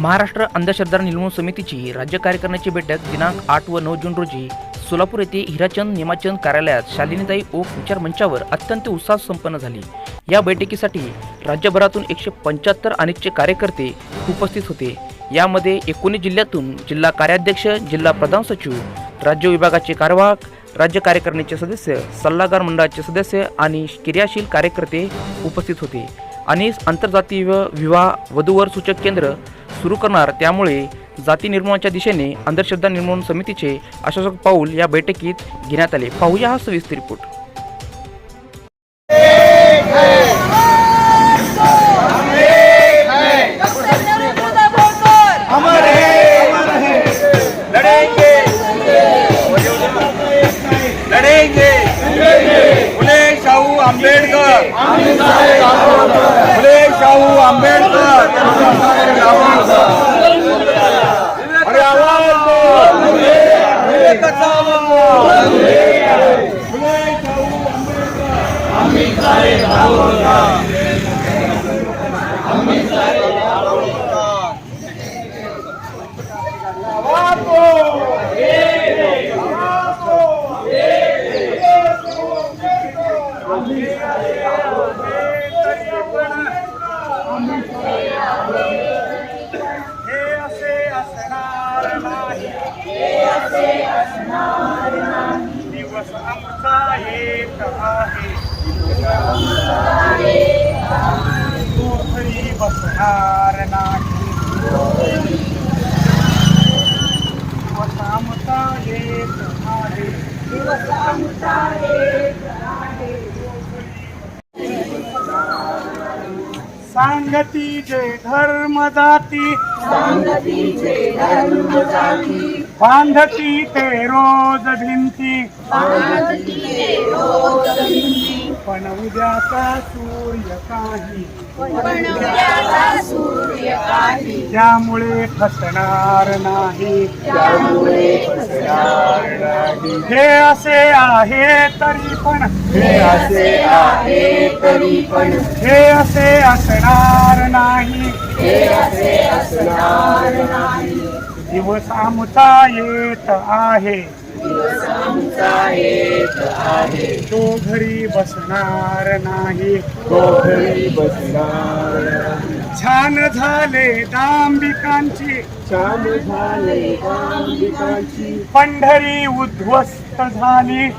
महाराष्ट्र अंधश्रद्धा निर्मूलन समितीची राज्य कार्यकारिणीची बैठक दिनांक आठ व नऊ जून रोजी सोलापूर येथे हिराचंद निमाचंद कार्यालयात शालिनीताई ओक विचार मंचावर अत्यंत उत्साह संपन्न झाली. या बैठकीसाठी राज्यभरातून एकशे पंच्याहत्तर अनेकचे कार्यकर्ते उपस्थित होते. यामध्ये एकोणीस जिल्ह्यातून जिल्हा कार्याध्यक्ष जिल्हा प्रधान सचिव राज्य विभागाचे कार्यवाहक राज्य कार्यकारिणीचे सदस्य सल्लागार मंडळाचे सदस्य आणि क्रियाशील कार्यकर्ते उपस्थित होते. आणि आंतरजातीय विवाह वधूवर सूचक केंद्र सुरू करणार त्यामुळे जाती निर्मूलनाच्या दिशेने अंधश्रद्धा निर्मूलन समितीचे आश्वासक पाऊल या बैठकीत घेण्यात आले. पाहूया हा सविस्तर रिपोर्ट. शाहू आंबेडकर. आवाज. फुले शाहू हे असे असणार नाही दिवस आमचा एक आहे तो घरी बसणार नाही दिवस आमचा एक आहे सांगती जे धर्म जाती बांधती ते रोज भिंती. पण उद्याचा सूर्य काही. त्यामुळे फसणार नाही. हे असे आहे तरी पण. हे असे आहे तरी पण. हे असे असणार नाही. दिवस आमचा येत आहे. तो घरी बसणार नाही. तो घरी बसणार. छान झाले दांबिकांची. छान झाले दांबिकांची. पंढरी उद्ध्वस्त झाली.